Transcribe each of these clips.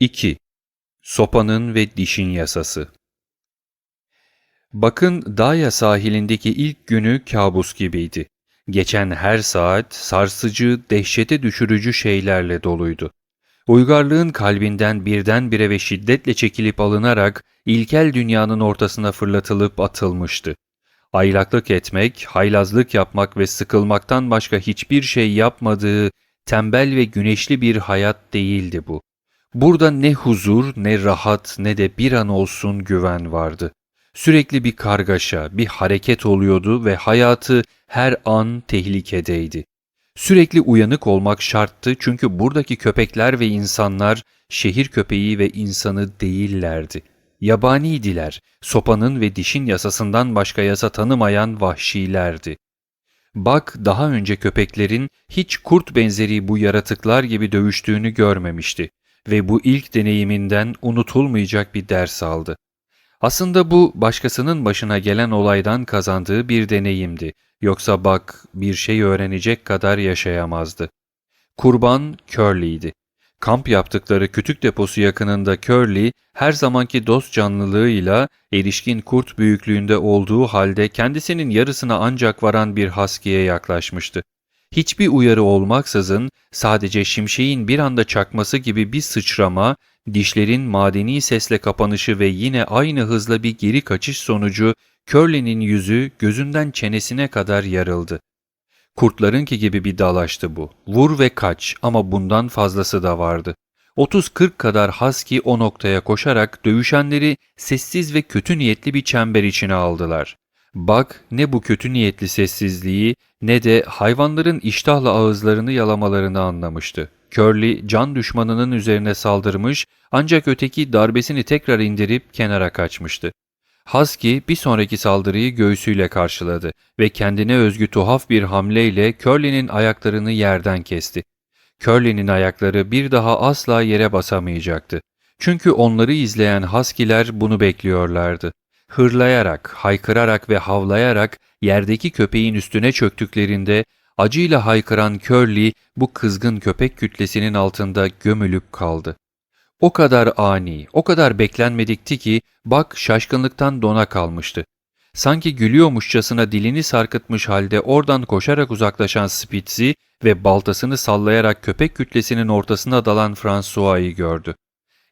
2. Sopanın ve dişin yasası Bakın Daya sahilindeki ilk günü kabus gibiydi. Geçen her saat sarsıcı, dehşete düşürücü şeylerle doluydu. Uygarlığın kalbinden birdenbire ve şiddetle çekilip alınarak ilkel dünyanın ortasına fırlatılıp atılmıştı. Aylaklık etmek, haylazlık yapmak ve sıkılmaktan başka hiçbir şey yapmadığı tembel ve güneşli bir hayat değildi bu. Burada ne huzur, ne rahat, ne de bir an olsun güven vardı. Sürekli bir kargaşa, bir hareket oluyordu ve hayatı her an tehlikedeydi. Sürekli uyanık olmak şarttı çünkü buradaki köpekler ve insanlar şehir köpeği ve insanı değillerdi. Yabaniydiler, sopanın ve dişin yasasından başka yasa tanımayan vahşilerdi. Bak daha önce köpeklerin hiç kurt benzeri bu yaratıklar gibi dövüştüğünü görmemişti ve bu ilk deneyiminden unutulmayacak bir ders aldı. Aslında bu başkasının başına gelen olaydan kazandığı bir deneyimdi. Yoksa bak bir şey öğrenecek kadar yaşayamazdı. Kurban Curly'ydi. Kamp yaptıkları kütük deposu yakınında Curly her zamanki dost canlılığıyla erişkin kurt büyüklüğünde olduğu halde kendisinin yarısına ancak varan bir haskiye yaklaşmıştı. Hiçbir uyarı olmaksızın sadece şimşeğin bir anda çakması gibi bir sıçrama, dişlerin madeni sesle kapanışı ve yine aynı hızla bir geri kaçış sonucu Curly'nin yüzü gözünden çenesine kadar yarıldı. Kurtlarınki gibi bir dalaştı bu. Vur ve kaç ama bundan fazlası da vardı. 30-40 kadar husky o noktaya koşarak dövüşenleri sessiz ve kötü niyetli bir çember içine aldılar. Bak ne bu kötü niyetli sessizliği ne de hayvanların iştahla ağızlarını yalamalarını anlamıştı. Curly can düşmanının üzerine saldırmış ancak öteki darbesini tekrar indirip kenara kaçmıştı. Husky bir sonraki saldırıyı göğsüyle karşıladı ve kendine özgü tuhaf bir hamleyle Curly'nin ayaklarını yerden kesti. Curly'nin ayakları bir daha asla yere basamayacaktı. Çünkü onları izleyen Husky'ler bunu bekliyorlardı. Hırlayarak, haykırarak ve havlayarak yerdeki köpeğin üstüne çöktüklerinde acıyla haykıran Curly bu kızgın köpek kütlesinin altında gömülüp kaldı. O kadar ani, o kadar beklenmedikti ki bak şaşkınlıktan dona kalmıştı. Sanki gülüyormuşçasına dilini sarkıtmış halde oradan koşarak uzaklaşan Spitz'i ve baltasını sallayarak köpek kütlesinin ortasına dalan François'ı gördü.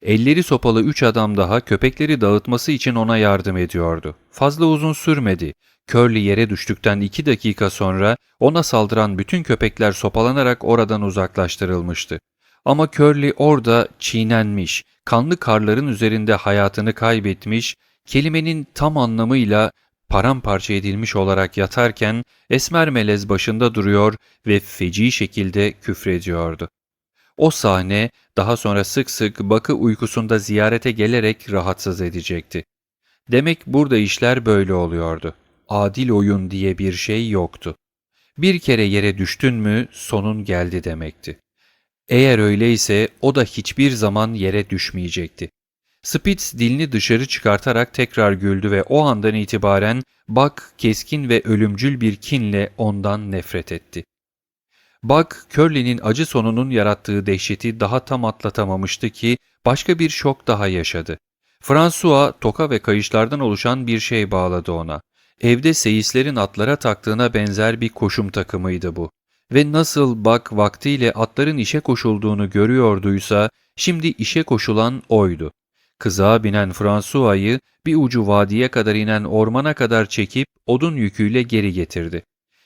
Elleri sopalı üç adam daha köpekleri dağıtması için ona yardım ediyordu. Fazla uzun sürmedi. Curly yere düştükten iki dakika sonra ona saldıran bütün köpekler sopalanarak oradan uzaklaştırılmıştı. Ama Curly orada çiğnenmiş, kanlı karların üzerinde hayatını kaybetmiş, kelimenin tam anlamıyla paramparça edilmiş olarak yatarken esmer melez başında duruyor ve feci şekilde küfrediyordu. O sahne daha sonra sık sık Bakı uykusunda ziyarete gelerek rahatsız edecekti. Demek burada işler böyle oluyordu. Adil oyun diye bir şey yoktu. Bir kere yere düştün mü sonun geldi demekti. Eğer öyleyse o da hiçbir zaman yere düşmeyecekti. Spitz dilini dışarı çıkartarak tekrar güldü ve o andan itibaren Buck keskin ve ölümcül bir kinle ondan nefret etti. Buck, Curly'nin acı sonunun yarattığı dehşeti daha tam atlatamamıştı ki başka bir şok daha yaşadı. François, toka ve kayışlardan oluşan bir şey bağladı ona. Evde seyislerin atlara taktığına benzer bir koşum takımıydı bu ve nasıl bak vaktiyle atların işe koşulduğunu görüyorduysa şimdi işe koşulan oydu. Kızağa binen François'yı bir ucu vadiye kadar inen ormana kadar çekip odun yüküyle geri getirdi.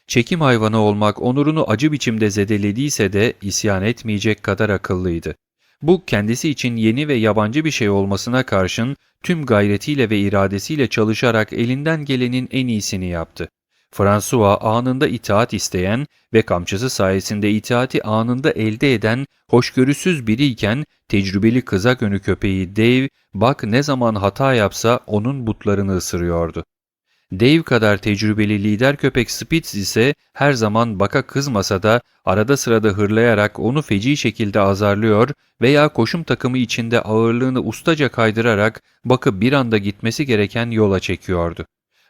Çekim hayvanı olmak onurunu acı biçimde zedelediyse de isyan etmeyecek kadar akıllıydı. Bu kendisi için yeni ve yabancı bir şey olmasına karşın tüm gayretiyle ve iradesiyle çalışarak elinden gelenin en iyisini yaptı. François anında itaat isteyen ve kamçısı sayesinde itaati anında elde eden hoşgörüsüz biriyken tecrübeli kızak önü köpeği Dave, bak ne zaman hata yapsa onun butlarını ısırıyordu. Dave kadar tecrübeli lider köpek Spitz ise her zaman baka kızmasa da arada sırada hırlayarak onu feci şekilde azarlıyor veya koşum takımı içinde ağırlığını ustaca kaydırarak bakı bir anda gitmesi gereken yola çekiyordu.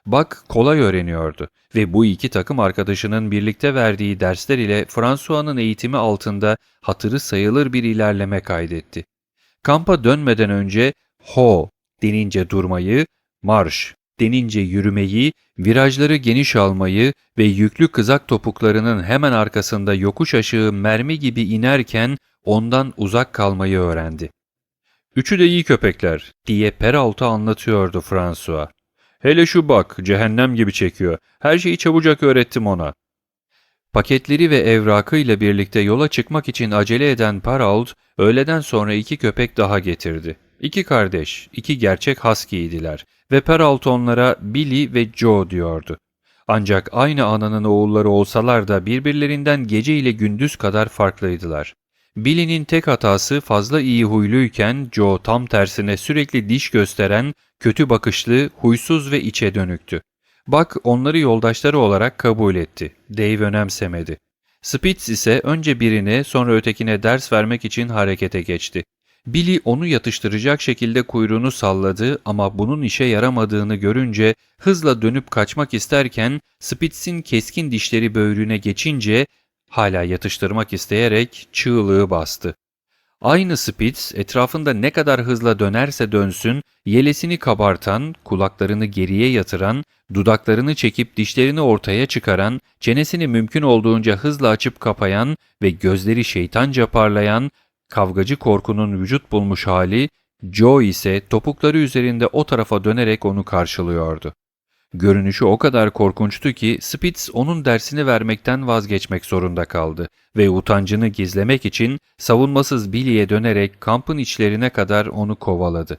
Bak kolay öğreniyordu ve bu iki takım arkadaşının birlikte verdiği dersler ile François'nın eğitimi altında hatırı sayılır bir ilerleme kaydetti. Kampa dönmeden önce ho denince durmayı, marş denince yürümeyi, virajları geniş almayı ve yüklü kızak topuklarının hemen arkasında yokuş aşağı mermi gibi inerken ondan uzak kalmayı öğrendi. Üçü de iyi köpekler diye Peralta anlatıyordu François. Hele şu bak cehennem gibi çekiyor. Her şeyi çabucak öğrettim ona. Paketleri ve evrakıyla birlikte yola çıkmak için acele eden Parault, öğleden sonra iki köpek daha getirdi. İki kardeş, iki gerçek husky'ydiler ve Parault onlara Billy ve Joe diyordu. Ancak aynı ananın oğulları olsalar da birbirlerinden gece ile gündüz kadar farklıydılar. Billy'nin tek hatası fazla iyi huyluyken Joe tam tersine sürekli diş gösteren, kötü bakışlı, huysuz ve içe dönüktü. Buck onları yoldaşları olarak kabul etti. Dave önemsemedi. Spitz ise önce birine sonra ötekine ders vermek için harekete geçti. Billy onu yatıştıracak şekilde kuyruğunu salladı ama bunun işe yaramadığını görünce hızla dönüp kaçmak isterken Spitz'in keskin dişleri böğrüne geçince hala yatıştırmak isteyerek çığlığı bastı. Aynı Spitz etrafında ne kadar hızla dönerse dönsün, yelesini kabartan, kulaklarını geriye yatıran, dudaklarını çekip dişlerini ortaya çıkaran, çenesini mümkün olduğunca hızla açıp kapayan ve gözleri şeytanca parlayan, kavgacı korkunun vücut bulmuş hali, Joe ise topukları üzerinde o tarafa dönerek onu karşılıyordu. Görünüşü o kadar korkunçtu ki Spitz onun dersini vermekten vazgeçmek zorunda kaldı ve utancını gizlemek için savunmasız Billy'e dönerek kampın içlerine kadar onu kovaladı.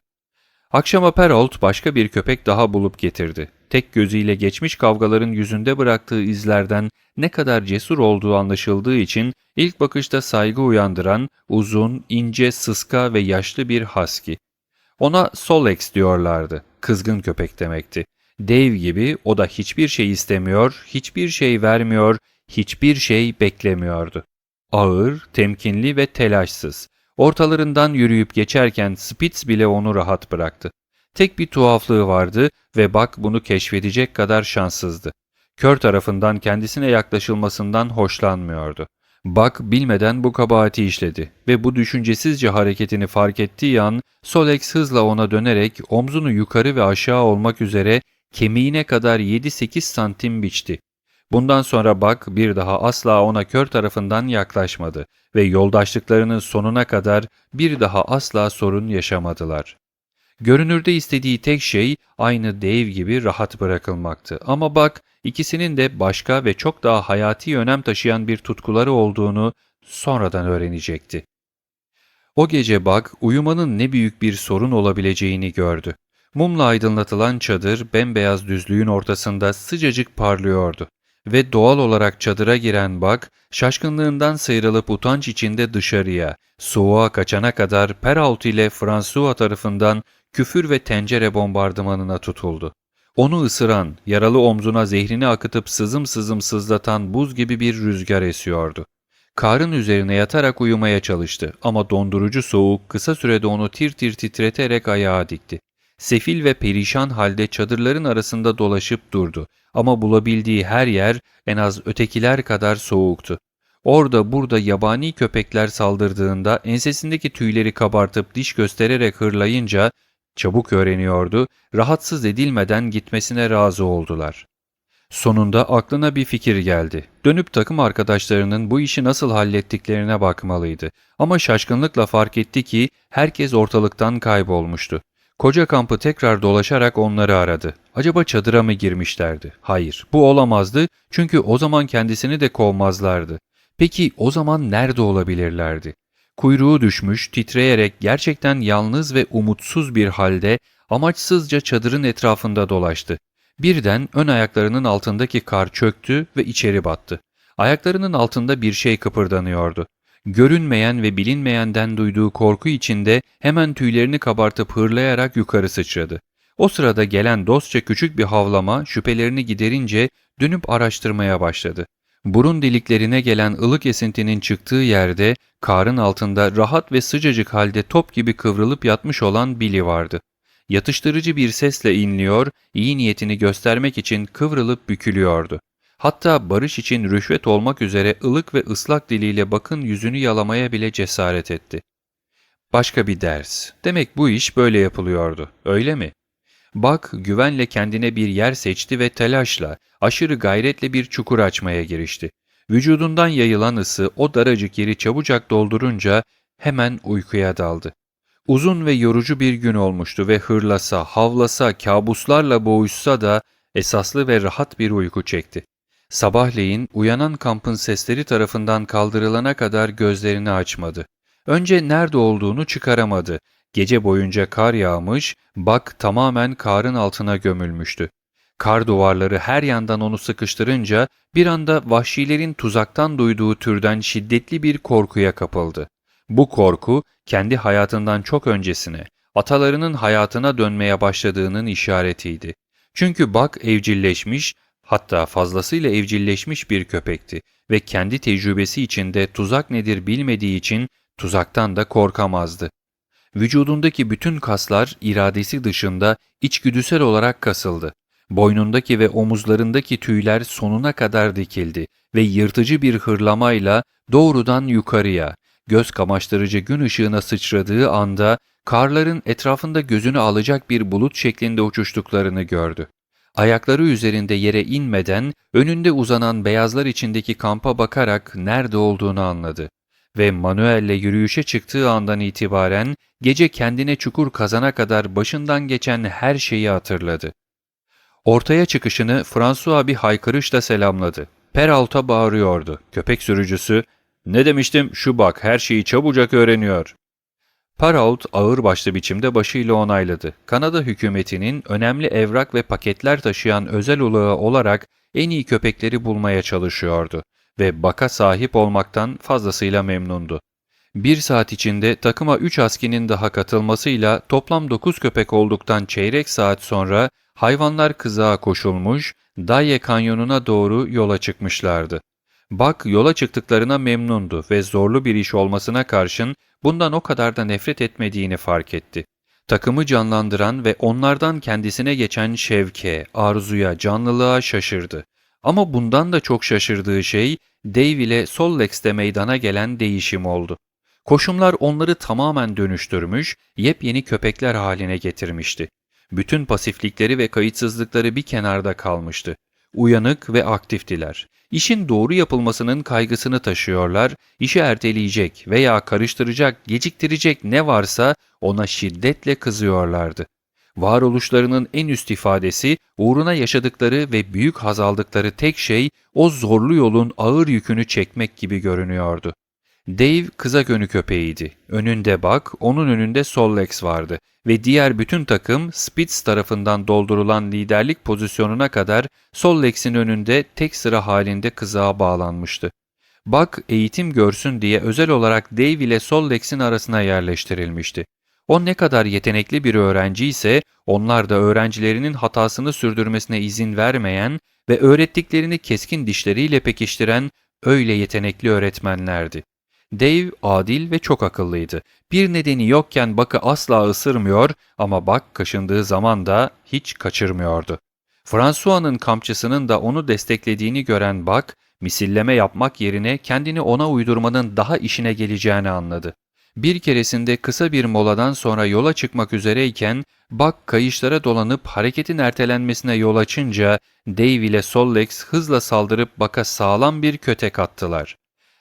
Akşama Perolt başka bir köpek daha bulup getirdi. Tek gözüyle geçmiş kavgaların yüzünde bıraktığı izlerden ne kadar cesur olduğu anlaşıldığı için ilk bakışta saygı uyandıran uzun, ince, sıska ve yaşlı bir husky. Ona Solex diyorlardı. Kızgın köpek demekti. Dev gibi o da hiçbir şey istemiyor, hiçbir şey vermiyor, hiçbir şey beklemiyordu. Ağır, temkinli ve telaşsız. Ortalarından yürüyüp geçerken Spitz bile onu rahat bıraktı. Tek bir tuhaflığı vardı ve Buck bunu keşfedecek kadar şanssızdı. Kör tarafından kendisine yaklaşılmasından hoşlanmıyordu. Buck bilmeden bu kabahati işledi ve bu düşüncesizce hareketini fark ettiği an Solex hızla ona dönerek omzunu yukarı ve aşağı olmak üzere kemiğine kadar 7-8 santim biçti. Bundan sonra Buck bir daha asla ona kör tarafından yaklaşmadı ve yoldaşlıklarının sonuna kadar bir daha asla sorun yaşamadılar. Görünürde istediği tek şey aynı dev gibi rahat bırakılmaktı ama Buck ikisinin de başka ve çok daha hayati önem taşıyan bir tutkuları olduğunu sonradan öğrenecekti. O gece Buck uyumanın ne büyük bir sorun olabileceğini gördü. Mumla aydınlatılan çadır bembeyaz düzlüğün ortasında sıcacık parlıyordu ve doğal olarak çadıra giren Buck, şaşkınlığından sıyrılıp utanç içinde dışarıya, soğuğa kaçana kadar Perrault ile François tarafından küfür ve tencere bombardımanına tutuldu. Onu ısıran, yaralı omzuna zehrini akıtıp sızım sızım sızlatan buz gibi bir rüzgar esiyordu. Karın üzerine yatarak uyumaya çalıştı ama dondurucu soğuk kısa sürede onu tir tir titreterek ayağa dikti. Sefil ve perişan halde çadırların arasında dolaşıp durdu ama bulabildiği her yer en az ötekiler kadar soğuktu. Orada burada yabani köpekler saldırdığında ensesindeki tüyleri kabartıp diş göstererek hırlayınca çabuk öğreniyordu, rahatsız edilmeden gitmesine razı oldular. Sonunda aklına bir fikir geldi. Dönüp takım arkadaşlarının bu işi nasıl hallettiklerine bakmalıydı. Ama şaşkınlıkla fark etti ki herkes ortalıktan kaybolmuştu. Koca kampı tekrar dolaşarak onları aradı. Acaba çadıra mı girmişlerdi? Hayır, bu olamazdı çünkü o zaman kendisini de kovmazlardı. Peki o zaman nerede olabilirlerdi? Kuyruğu düşmüş, titreyerek gerçekten yalnız ve umutsuz bir halde amaçsızca çadırın etrafında dolaştı. Birden ön ayaklarının altındaki kar çöktü ve içeri battı. Ayaklarının altında bir şey kıpırdanıyordu. Görünmeyen ve bilinmeyenden duyduğu korku içinde hemen tüylerini kabartıp hırlayarak yukarı sıçradı. O sırada gelen dostça küçük bir havlama şüphelerini giderince dönüp araştırmaya başladı. Burun deliklerine gelen ılık esintinin çıktığı yerde karın altında rahat ve sıcacık halde top gibi kıvrılıp yatmış olan Billy vardı. Yatıştırıcı bir sesle inliyor, iyi niyetini göstermek için kıvrılıp bükülüyordu. Hatta barış için rüşvet olmak üzere ılık ve ıslak diliyle bakın yüzünü yalamaya bile cesaret etti. Başka bir ders. Demek bu iş böyle yapılıyordu, öyle mi? Bak güvenle kendine bir yer seçti ve telaşla, aşırı gayretle bir çukur açmaya girişti. Vücudundan yayılan ısı o daracık yeri çabucak doldurunca hemen uykuya daldı. Uzun ve yorucu bir gün olmuştu ve hırlasa, havlasa, kabuslarla boğuşsa da esaslı ve rahat bir uyku çekti. Sabahleyin uyanan kampın sesleri tarafından kaldırılana kadar gözlerini açmadı. Önce nerede olduğunu çıkaramadı. Gece boyunca kar yağmış, bak tamamen karın altına gömülmüştü. Kar duvarları her yandan onu sıkıştırınca bir anda vahşilerin tuzaktan duyduğu türden şiddetli bir korkuya kapıldı. Bu korku kendi hayatından çok öncesine, atalarının hayatına dönmeye başladığının işaretiydi. Çünkü bak evcilleşmiş, hatta fazlasıyla evcilleşmiş bir köpekti ve kendi tecrübesi içinde tuzak nedir bilmediği için tuzaktan da korkamazdı. Vücudundaki bütün kaslar iradesi dışında içgüdüsel olarak kasıldı. Boynundaki ve omuzlarındaki tüyler sonuna kadar dikildi ve yırtıcı bir hırlamayla doğrudan yukarıya, göz kamaştırıcı gün ışığına sıçradığı anda karların etrafında gözünü alacak bir bulut şeklinde uçuştuklarını gördü. Ayakları üzerinde yere inmeden önünde uzanan beyazlar içindeki kampa bakarak nerede olduğunu anladı. Ve Manuel'le yürüyüşe çıktığı andan itibaren gece kendine çukur kazana kadar başından geçen her şeyi hatırladı. Ortaya çıkışını François bir haykırışla selamladı. Peralta bağırıyordu. Köpek sürücüsü, ''Ne demiştim şu bak her şeyi çabucak öğreniyor.'' Parault ağırbaşlı biçimde başıyla onayladı. Kanada hükümetinin önemli evrak ve paketler taşıyan özel ulağı olarak en iyi köpekleri bulmaya çalışıyordu ve baka sahip olmaktan fazlasıyla memnundu. Bir saat içinde takıma 3 askinin daha katılmasıyla toplam 9 köpek olduktan çeyrek saat sonra hayvanlar kızağa koşulmuş, Daye kanyonuna doğru yola çıkmışlardı. Bak yola çıktıklarına memnundu ve zorlu bir iş olmasına karşın bundan o kadar da nefret etmediğini fark etti. Takımı canlandıran ve onlardan kendisine geçen şevke, arzuya, canlılığa şaşırdı. Ama bundan da çok şaşırdığı şey Dave ile Sollex'te meydana gelen değişim oldu. Koşumlar onları tamamen dönüştürmüş, yepyeni köpekler haline getirmişti. Bütün pasiflikleri ve kayıtsızlıkları bir kenarda kalmıştı. Uyanık ve aktiftiler. İşin doğru yapılmasının kaygısını taşıyorlar, işi erteleyecek veya karıştıracak, geciktirecek ne varsa ona şiddetle kızıyorlardı. Varoluşlarının en üst ifadesi, uğruna yaşadıkları ve büyük haz aldıkları tek şey o zorlu yolun ağır yükünü çekmek gibi görünüyordu. Dave kıza gönü köpeğiydi. Önünde bak, onun önünde Sollex vardı ve diğer bütün takım Spitz tarafından doldurulan liderlik pozisyonuna kadar Sollex'in önünde tek sıra halinde kızağa bağlanmıştı. Bak eğitim görsün diye özel olarak Dave ile Sollex'in arasına yerleştirilmişti. O ne kadar yetenekli bir öğrenci ise onlar da öğrencilerinin hatasını sürdürmesine izin vermeyen ve öğrettiklerini keskin dişleriyle pekiştiren öyle yetenekli öğretmenlerdi. Dave adil ve çok akıllıydı. Bir nedeni yokken Buck'ı asla ısırmıyor ama Buck kaşındığı zaman da hiç kaçırmıyordu. François'nın kamçısının da onu desteklediğini gören Buck, misilleme yapmak yerine kendini ona uydurmanın daha işine geleceğini anladı. Bir keresinde kısa bir moladan sonra yola çıkmak üzereyken Buck kayışlara dolanıp hareketin ertelenmesine yol açınca Dave ile Sollex hızla saldırıp Buck'a sağlam bir kötek attılar.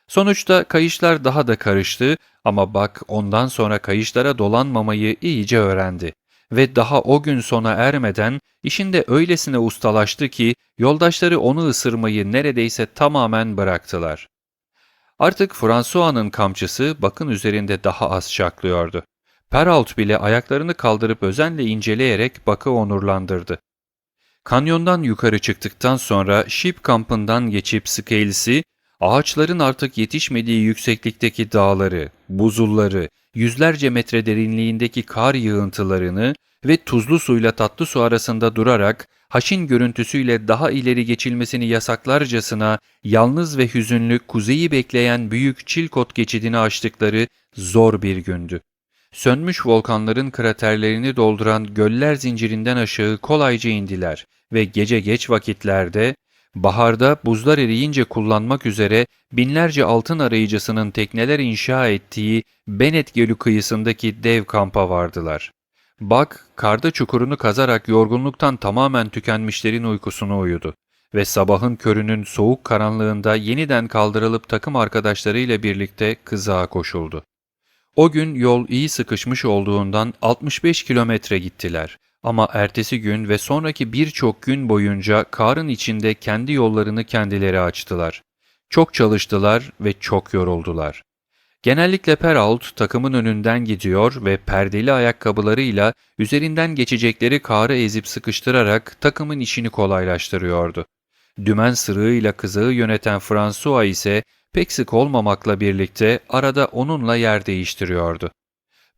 Sonuçta kayışlar daha da karıştı ama bak ondan sonra kayışlara dolanmamayı iyice öğrendi. Ve daha o gün sona ermeden işinde öylesine ustalaştı ki yoldaşları onu ısırmayı neredeyse tamamen bıraktılar. Artık François'nın kamçısı bakın üzerinde daha az şaklıyordu. Peralt bile ayaklarını kaldırıp özenle inceleyerek bakı onurlandırdı. Kanyondan yukarı çıktıktan sonra Ship kampından geçip Scales'i Ağaçların artık yetişmediği yükseklikteki dağları, buzulları, yüzlerce metre derinliğindeki kar yığıntılarını ve tuzlu suyla tatlı su arasında durarak haşin görüntüsüyle daha ileri geçilmesini yasaklarcasına yalnız ve hüzünlü kuzeyi bekleyen büyük Çilkot geçidini aştıkları zor bir gündü. Sönmüş volkanların kraterlerini dolduran göller zincirinden aşağı kolayca indiler ve gece geç vakitlerde Baharda buzlar eriyince kullanmak üzere binlerce altın arayıcısının tekneler inşa ettiği Bennett Gölü kıyısındaki dev kampa vardılar. Bak, karda çukurunu kazarak yorgunluktan tamamen tükenmişlerin uykusunu uyudu ve sabahın körünün soğuk karanlığında yeniden kaldırılıp takım arkadaşlarıyla birlikte kızağa koşuldu. O gün yol iyi sıkışmış olduğundan 65 kilometre gittiler ama ertesi gün ve sonraki birçok gün boyunca karın içinde kendi yollarını kendileri açtılar. Çok çalıştılar ve çok yoruldular. Genellikle Perrault takımın önünden gidiyor ve perdeli ayakkabılarıyla üzerinden geçecekleri karı ezip sıkıştırarak takımın işini kolaylaştırıyordu. Dümen sırığıyla kızağı yöneten François ise pek sık olmamakla birlikte arada onunla yer değiştiriyordu.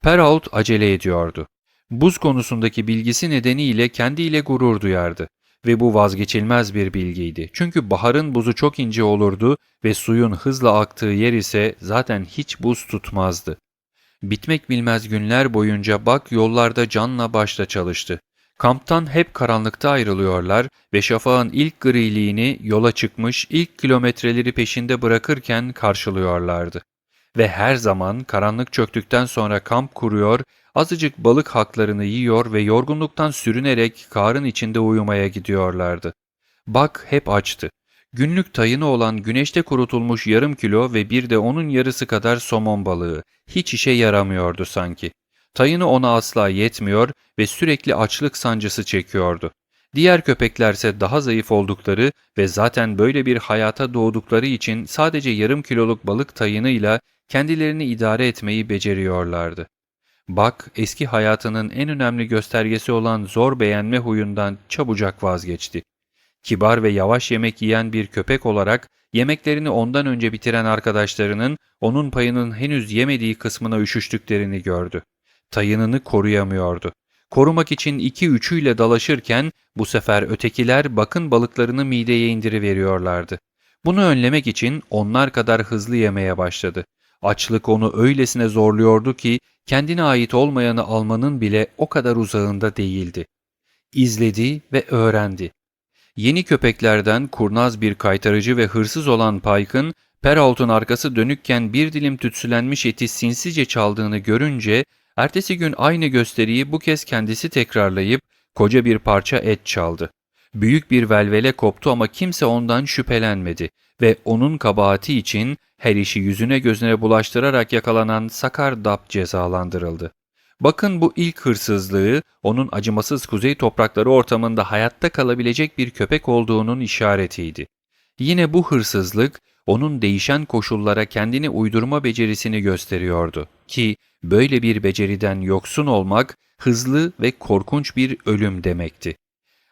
Perrault acele ediyordu. Buz konusundaki bilgisi nedeniyle kendiyle gurur duyardı ve bu vazgeçilmez bir bilgiydi. Çünkü baharın buzu çok ince olurdu ve suyun hızla aktığı yer ise zaten hiç buz tutmazdı. Bitmek bilmez günler boyunca Bak yollarda canla başla çalıştı. Kamptan hep karanlıkta ayrılıyorlar ve şafağın ilk griliğini yola çıkmış ilk kilometreleri peşinde bırakırken karşılıyorlardı. Ve her zaman karanlık çöktükten sonra kamp kuruyor, azıcık balık haklarını yiyor ve yorgunluktan sürünerek karın içinde uyumaya gidiyorlardı. Bak hep açtı. Günlük tayını olan güneşte kurutulmuş yarım kilo ve bir de onun yarısı kadar somon balığı hiç işe yaramıyordu sanki. Tayını ona asla yetmiyor ve sürekli açlık sancısı çekiyordu. Diğer köpeklerse daha zayıf oldukları ve zaten böyle bir hayata doğdukları için sadece yarım kiloluk balık tayınıyla kendilerini idare etmeyi beceriyorlardı. Bak, eski hayatının en önemli göstergesi olan zor beğenme huyundan çabucak vazgeçti. Kibar ve yavaş yemek yiyen bir köpek olarak yemeklerini ondan önce bitiren arkadaşlarının onun payının henüz yemediği kısmına üşüştüklerini gördü. Tayınını koruyamıyordu. Korumak için iki üçüyle dalaşırken bu sefer ötekiler bakın balıklarını mideye indiriveriyorlardı. Bunu önlemek için onlar kadar hızlı yemeye başladı. Açlık onu öylesine zorluyordu ki kendine ait olmayanı almanın bile o kadar uzağında değildi. İzledi ve öğrendi. Yeni köpeklerden kurnaz bir kaytarıcı ve hırsız olan Pike'ın Peralt'un arkası dönükken bir dilim tütsülenmiş eti sinsice çaldığını görünce ertesi gün aynı gösteriyi bu kez kendisi tekrarlayıp koca bir parça et çaldı. Büyük bir velvele koptu ama kimse ondan şüphelenmedi ve onun kabahati için her işi yüzüne gözüne bulaştırarak yakalanan Sakar Dap cezalandırıldı. Bakın bu ilk hırsızlığı onun acımasız kuzey toprakları ortamında hayatta kalabilecek bir köpek olduğunun işaretiydi. Yine bu hırsızlık onun değişen koşullara kendini uydurma becerisini gösteriyordu ki böyle bir beceriden yoksun olmak hızlı ve korkunç bir ölüm demekti.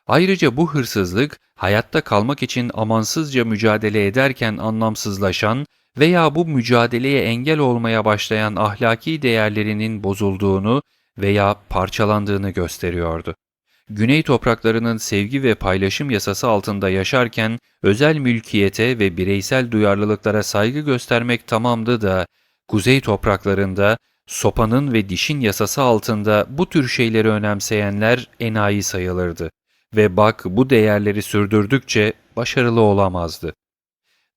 Ayrıca bu hırsızlık hayatta kalmak için amansızca mücadele ederken anlamsızlaşan veya bu mücadeleye engel olmaya başlayan ahlaki değerlerinin bozulduğunu veya parçalandığını gösteriyordu. Güney topraklarının sevgi ve paylaşım yasası altında yaşarken özel mülkiyete ve bireysel duyarlılıklara saygı göstermek tamamdı da kuzey topraklarında sopanın ve dişin yasası altında bu tür şeyleri önemseyenler enayi sayılırdı ve Bak bu değerleri sürdürdükçe başarılı olamazdı.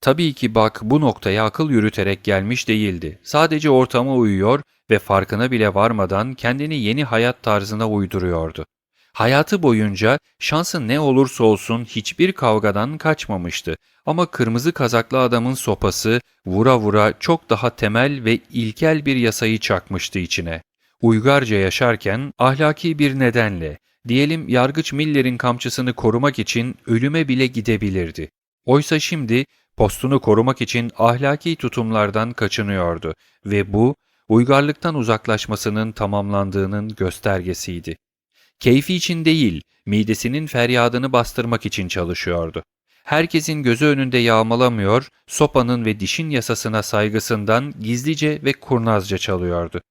Tabii ki Bak bu noktaya akıl yürüterek gelmiş değildi. Sadece ortama uyuyor ve farkına bile varmadan kendini yeni hayat tarzına uyduruyordu. Hayatı boyunca şansı ne olursa olsun hiçbir kavgadan kaçmamıştı ama kırmızı kazaklı adamın sopası vura vura çok daha temel ve ilkel bir yasayı çakmıştı içine. Uygarca yaşarken ahlaki bir nedenle, diyelim yargıç Miller'in kamçısını korumak için ölüme bile gidebilirdi. Oysa şimdi postunu korumak için ahlaki tutumlardan kaçınıyordu ve bu uygarlıktan uzaklaşmasının tamamlandığının göstergesiydi. Keyfi için değil, midesinin feryadını bastırmak için çalışıyordu. Herkesin gözü önünde yağmalamıyor, sopanın ve dişin yasasına saygısından gizlice ve kurnazca çalıyordu.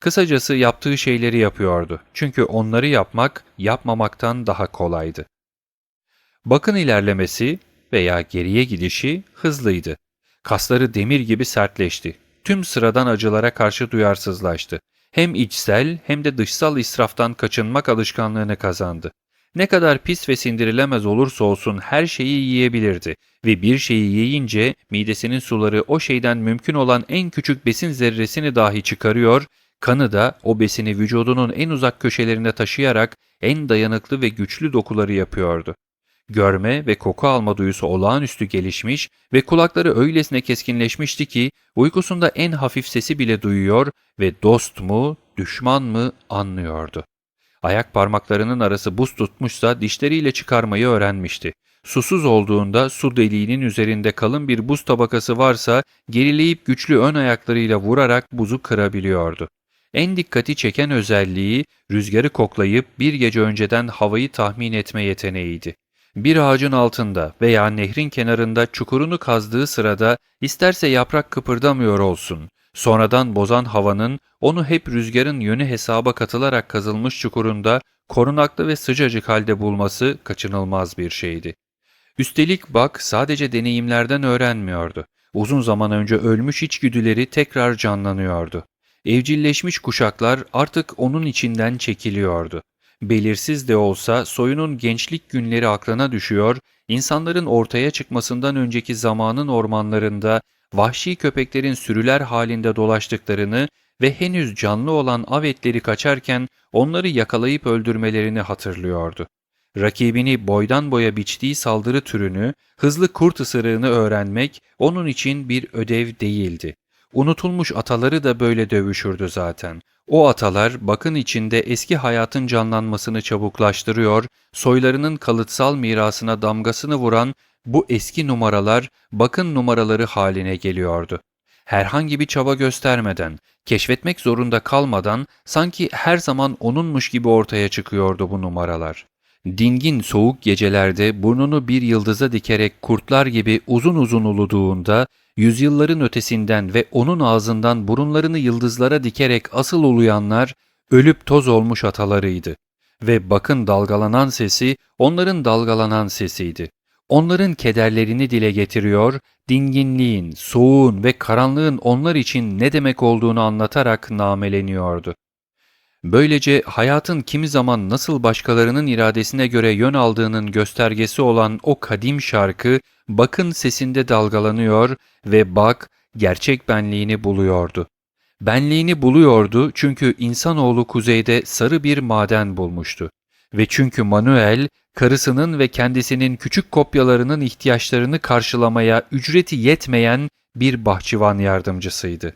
Kısacası yaptığı şeyleri yapıyordu. Çünkü onları yapmak, yapmamaktan daha kolaydı. Bakın ilerlemesi veya geriye gidişi hızlıydı. Kasları demir gibi sertleşti. Tüm sıradan acılara karşı duyarsızlaştı. Hem içsel hem de dışsal israftan kaçınmak alışkanlığını kazandı. Ne kadar pis ve sindirilemez olursa olsun her şeyi yiyebilirdi ve bir şeyi yiyince midesinin suları o şeyden mümkün olan en küçük besin zerresini dahi çıkarıyor, kanı da o besini vücudunun en uzak köşelerine taşıyarak en dayanıklı ve güçlü dokuları yapıyordu. Görme ve koku alma duyusu olağanüstü gelişmiş ve kulakları öylesine keskinleşmişti ki uykusunda en hafif sesi bile duyuyor ve dost mu, düşman mı anlıyordu. Ayak parmaklarının arası buz tutmuşsa dişleriyle çıkarmayı öğrenmişti. Susuz olduğunda su deliğinin üzerinde kalın bir buz tabakası varsa gerileyip güçlü ön ayaklarıyla vurarak buzu kırabiliyordu. En dikkati çeken özelliği rüzgarı koklayıp bir gece önceden havayı tahmin etme yeteneğiydi. Bir ağacın altında veya nehrin kenarında çukurunu kazdığı sırada isterse yaprak kıpırdamıyor olsun, sonradan bozan havanın onu hep rüzgarın yönü hesaba katılarak kazılmış çukurunda korunaklı ve sıcacık halde bulması kaçınılmaz bir şeydi. Üstelik Bak sadece deneyimlerden öğrenmiyordu. Uzun zaman önce ölmüş içgüdüleri tekrar canlanıyordu. Evcilleşmiş kuşaklar artık onun içinden çekiliyordu. Belirsiz de olsa soyunun gençlik günleri aklına düşüyor, insanların ortaya çıkmasından önceki zamanın ormanlarında vahşi köpeklerin sürüler halinde dolaştıklarını ve henüz canlı olan av etleri kaçarken onları yakalayıp öldürmelerini hatırlıyordu. Rakibini boydan boya biçtiği saldırı türünü, hızlı kurt ısırığını öğrenmek onun için bir ödev değildi. Unutulmuş ataları da böyle dövüşürdü zaten. O atalar bakın içinde eski hayatın canlanmasını çabuklaştırıyor, soylarının kalıtsal mirasına damgasını vuran bu eski numaralar bakın numaraları haline geliyordu. Herhangi bir çaba göstermeden, keşfetmek zorunda kalmadan sanki her zaman onunmuş gibi ortaya çıkıyordu bu numaralar. Dingin soğuk gecelerde burnunu bir yıldıza dikerek kurtlar gibi uzun uzun uluduğunda, yüzyılların ötesinden ve onun ağzından burunlarını yıldızlara dikerek asıl uluyanlar, ölüp toz olmuş atalarıydı. Ve bakın dalgalanan sesi, onların dalgalanan sesiydi. Onların kederlerini dile getiriyor, dinginliğin, soğuğun ve karanlığın onlar için ne demek olduğunu anlatarak nameleniyordu. Böylece hayatın kimi zaman nasıl başkalarının iradesine göre yön aldığının göstergesi olan o kadim şarkı Bak'ın sesinde dalgalanıyor ve Bak gerçek benliğini buluyordu. Benliğini buluyordu çünkü insanoğlu kuzeyde sarı bir maden bulmuştu. Ve çünkü Manuel karısının ve kendisinin küçük kopyalarının ihtiyaçlarını karşılamaya ücreti yetmeyen bir bahçıvan yardımcısıydı.